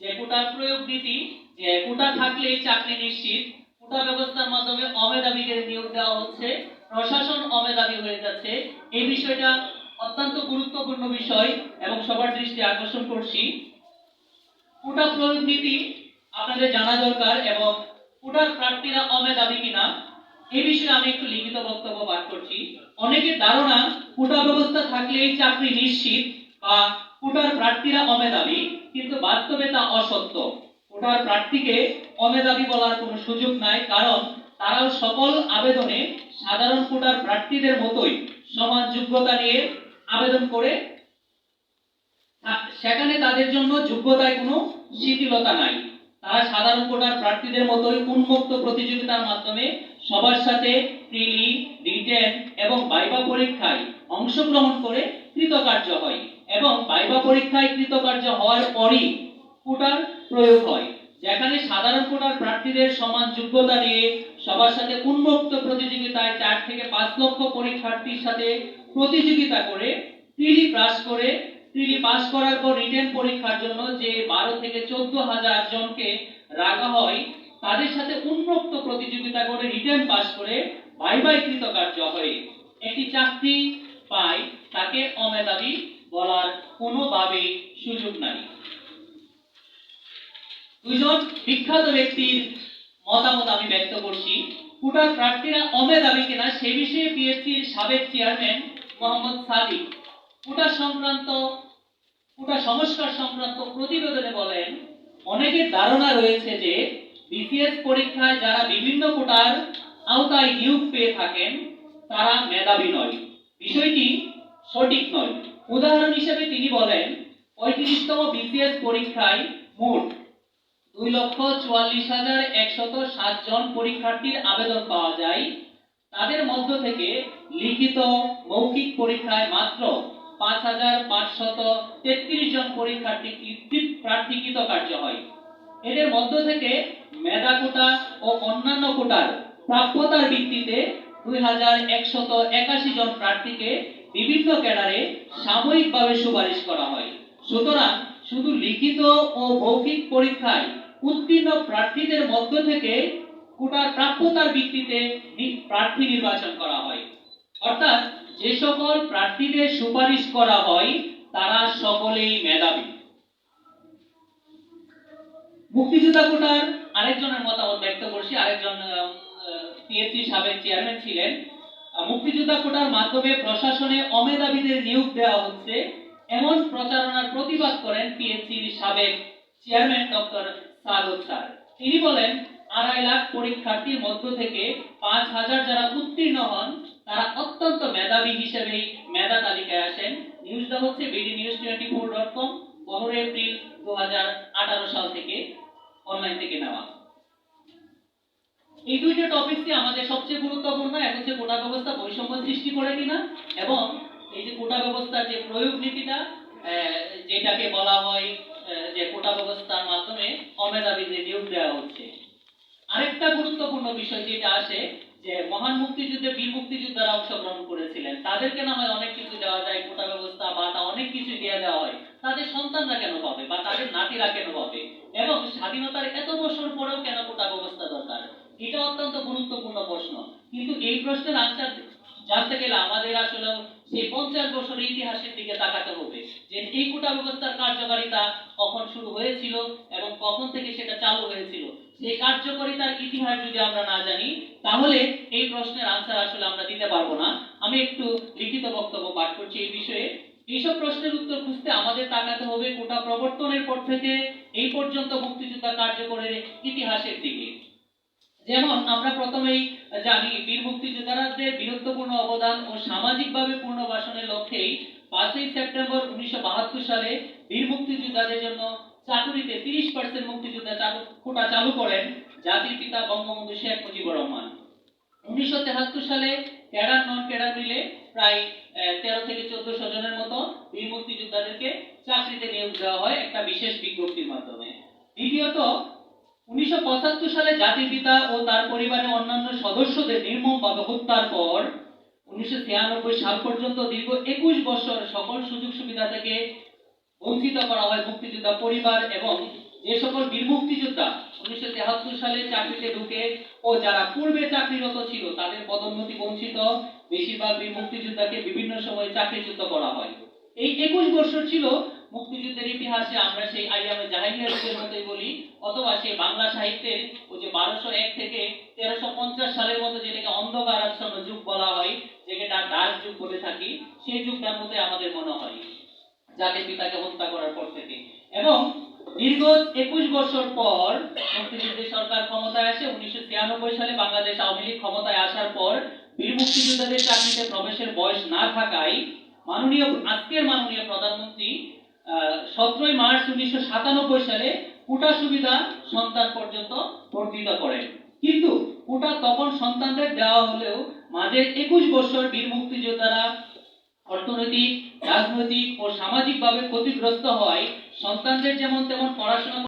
যে কোটার প্রয়োগ নীতি, যে কোটা থাকলেই চাকরি নিশ্চিত, কোটা ব্যবস্থার মাধ্যমে অমেধাবীদের নিয়োগ দেওয়া হচ্ছে, প্রশাসন অমেধাবী হয়ে যাচ্ছে। এই বিষয়টা অত্যন্ত গুরুত্বপূর্ণ বিষয় এবং সবার দৃষ্টি আকর্ষণ করছি। কোটা প্রয়োগ নীতি আপনাদের জানা দরকার এবং কোটার প্রার্থীরা অমেধাবী কিনা এই বিষয়ে আমি একটু লিখিত বক্তব্য পাঠ করছি। অনেকের ধারণা, কোটা ব্যবস্থা থাকলেই চাকরি নিশ্চিত বা কোটার প্রার্থীরা অমেধাবী, কিন্তু বাস্তবে তা অসত্য। কোটার প্রার্থীকে অমেধাবী বলার কোনো সুযোগ নাই, কারণ তারাও সকল আবেদনে সাধারণ কোটার প্রার্থীদের মতোই সমান যোগ্যতা নিয়ে আবেদন করে সেখানে তাদের জন্য যোগ্যতায় কোনো শিথিলতা নাই। তারা সাধারণ কোটার প্রার্থীদের মতোই উন্মুক্ত প্রতিযোগিতার মাধ্যমে সবার সাথে প্রিলি রিটেন এবং বাইবা পরীক্ষায় অংশগ্রহণ করে কৃতকার্য হয় এবং বাইবা পরীক্ষায় কৃতকার্য হওয়ার পরই কোটার প্রয়োগ হয়। যেখানে সাধারণ কোটার প্রার্থীদের সমান যোগ্যতা নিয়ে সবার সাথে উন্মুক্ত প্রতিযোগিতায় চার থেকে পাঁচ লক্ষ পরীক্ষার্থীর সাথে প্রতিযোগিতা করে প্রিলি পাস করে প্রিলি পাস করার পর রিটেন পরীক্ষার জন্য যে বারো থেকে চোদ্দ হাজার জনকে রাখা হয়, তাদের সাথে উন্মুক্ত প্রতিযোগিতা করে রিটেন পাস করে বাই বাই কৃতকার্য হয়ে। একটি চাকরি পায়, তাকে অমেধাবী বলার কোনোভাবেই সুযোগ নাই। দুজন বিখ্যাত ব্যক্তির মতামত আমি ব্যক্ত করছি। কোটার প্রার্থীরা অমেধাবী কিনা সে বিষয়ে পিএসসির সাবেক চেয়ারম্যান মোহাম্মদ সাদিক কোটা সংক্রান্ত কোটা সংস্কার সংক্রান্ত প্রতিবেদনে বলেন, অনেকের ধারণা রয়েছে যে বিসিএস পরীক্ষায় যারা বিভিন্ন কোটার আওতায় নিয়োগ পেয়ে থাকেন, তারা মেধাবী নয়। বিষয়টি সঠিক নয়। উদাহরণ হিসেবে তিনি বলেন, পঁয়ত্রিশতম বিসিএস পরীক্ষায় মোট দুই লক্ষ চুয়াল্লিশ হাজার একশত সাত জন পরীক্ষার্থীর আবেদন পাওয়া যায়। তাদের মধ্য থেকে লিখিত মৌখিক পরীক্ষায় মাত্র পাঁচ হাজার পাঁচশত তেত্রিশ জন পরীক্ষার্থী কৃত- প্রার্থী কৃতকার্য হয়। এদের মধ্য থেকে মেধা কোটা ও অন্যান্য কোটার প্রাপ্যতার ভিত্তিতে দুই হাজার একশত একাশি জন প্রার্থীকে বিভিন্ন ক্যাডারে সাময়িকভাবে সুপারিশ করা হয়। সুতরাং শুধু লিখিত ও মৌখিক পরীক্ষায় উত্তীর্ণ প্রার্থীদের মধ্য থেকে কোটার প্রাপ্যতার ভিত্তিতে প্রার্থী নির্বাচন করা হয়। অর্থাৎ যে সকল প্রার্থীদের সুপারিশ করা হয়, তারা সকলেই মেধাবী। মুক্তিযোদ্ধা কোটার আরেকজনের মতামত ব্যক্ত করছি। আরেকজন পিএসসি সাবেক চেয়ারম্যান ছিলেন। মুক্তিযোদ্ধা কোটার মাধ্যমে প্রশাসনে অমেধাবীদের নিয়োগ দেওয়া হচ্ছে। এমন প্রচারণার প্রতিবাদ করেন পিএসসির সাবেক চেয়ারম্যান ডক্টর সাদত স্যার। তিনি বলেন, আড়াই লাখ পরীক্ষার্থীর মধ্য থেকে পাঁচ হাজার যারা উত্তীর্ণ হন, তারা অত্যন্ত মেধাবী হিসেবেই মেধা তালিকায় আসেন। নিউজটা হচ্ছে BD news twenty four dot com পনেরো এপ্রিল দু হাজার আঠারো সাল থেকে অনলাইন থেকে নেওয়া। এই দুইটা টপিকটি আমাদের সবচেয়ে গুরুত্বপূর্ণ এক হচ্ছে কোটা ব্যবস্থা বৈষম্য সৃষ্টি করে কিনা এবং এই যে কোটা ব্যবস্থার যে প্রয়োগ নীতিটা যেটাকে বলা হয় যে কোটা ব্যবস্থার মাধ্যমে অমেধাবীদের নিয়োগ দেওয়া হচ্ছে। আরেকটা গুরুত্বপূর্ণ বিষয় যেটা আসে, যে মহান মুক্তিযুদ্ধে বীর মুক্তিযোদ্ধারা অংশগ্রহণ করেছিলেন। তাদেরকে না হয় অনেক কিছু দেওয়া যায়, কোটা ব্যবস্থা বা তা অনেক কিছু দিয়ে দেওয়া হয়। তাদের সন্তানরা কেন পাবে বা তাদের নাতিরা কেন পাবে? এবং স্বাধীনতার এত বছর পরেও কেন কোটা ব্যবস্থা দরকার? এটা অত্যন্ত গুরুত্বপূর্ণ প্রশ্ন। কিন্তু এই প্রশ্নের আনসার জানতে গেলে আমাদের আসলে সেই পঞ্চাশ বছরের ইতিহাসের দিকে তাকাতে হবে যে এই কোটা ব্যবস্থার কার্যকারিতা কখন শুরু হয়েছিল এবং কখন থেকে সেটা চালু হয়েছিল। সেই কার্যকারিতার ইতিহাস যদি আমরা না জানি, তাহলে এই প্রশ্নের আনসার আসলে আমরা দিতে পারব না। আমি একটু লিখিত বক্তব্য পাঠ করছি এই বিষয়ে। এইসব প্রশ্নের উত্তর খুঁজতে আমাদের তাকাতে হবে কোটা প্রবর্তনের পর থেকে, এই পর্যন্ত মুক্তিযোদ্ধা কার্যকরের ইতিহাসের দিকে। যেমন আমরা প্রথমেই জানি বীর মুক্তিযোদ্ধাদের বীরত্বপূর্ণ অবদান ও সামাজিকভাবে পুনর্বাসনের লক্ষ্যেই পাঁচই সেপ্টেম্বর উনিশশো বাহাত্তর সালে বীর মুক্তিযোদ্ধাদের জন্য চাকুরিতে তিরিশ পার্সেন্ট মুক্তিযোদ্ধা কোটা চালু করেন জাতির পিতা বঙ্গবন্ধু শেখ মুজিবুর রহমান। উনিশশো সালে ক্যাডার নন ক্যাডার মিলে প্রায় তেরো থেকে চোদ্দশো জনের মতো বীর মুক্তিযোদ্ধাদেরকে চাকরিতে নিয়োগ দেওয়া হয় একটা বিশেষ বিজ্ঞপ্তির মাধ্যমে। দ্বিতীয়ত উনিশশো পঁচাত্তর সালে জাতির পিতা ও তার পরিবারের অন্যান্য সদস্যদের নির্মমভাবে হত্যার পর উনিশশো ছিয়ানব্বই সাল পর্যন্ত দীর্ঘ একুশ বছর সকল সুযোগ সুবিধা থেকে বঞ্চিত করা হয় মুক্তিযোদ্ধা পরিবার এবং যে সকল বীর মুক্তিযোদ্ধা উনিশশো সালে চাকরিতে ঢুকে ও যারা পূর্বে চাকরিরত ছিল তাদের পদোন্নতি বঞ্চিত, বেশিরভাগ বীর মুক্তিযোদ্ধাকে বিভিন্ন সময়ে চাকরিচ্যুত করা হয়। এই একুশ বছর ছিল মুক্তিযুদ্ধের ইতিহাসে আমরা সেই আইয়ামে যুগের মতোই বলি, অথবা সেই বাংলা সাহিত্যের ওই যে বারোশো এক থেকে তেরোশো পঞ্চাশ সালের মতো যেটাকে অন্ধকার আচ্ছন্ন যুগ বলা হয় যেটা ডার্ক যুগ বলে থাকি, সেই যুগটার মধ্যে আমাদের মনে হয় জাতির পিতাকে হত্যা করার পর থেকে। এবং দীর্ঘ একুশ বছর পর মুক্তিযুদ্ধের সরকার ক্ষমতায় আসে, উনিশশো তিরানব্বই সালে বাংলাদেশ আওয়ামী লীগ ক্ষমতায় আসার পর বীর মুক্তিযোদ্ধাদের চাকরিতে প্রবেশের বয়স না থাকায় মাননীয়, আজকের মাননীয় প্রধানমন্ত্রী সতেরোই মার্চ উনিশশো সাতানব্বই সালে কোটা সুবিধা সন্তান পর্যন্ত বর্ধিত করেন কিন্তু কোটা তখন সন্তানদের দেওয়া হলেও মাঝে একুশ বছর বীর মুক্তিযোদ্ধারা অর্থনৈতিক, রাজনৈতিক ও সামাজিকভাবে ক্ষতিগ্রস্ত হয় সন্তানদের যেমন তেমন পড়াশোনা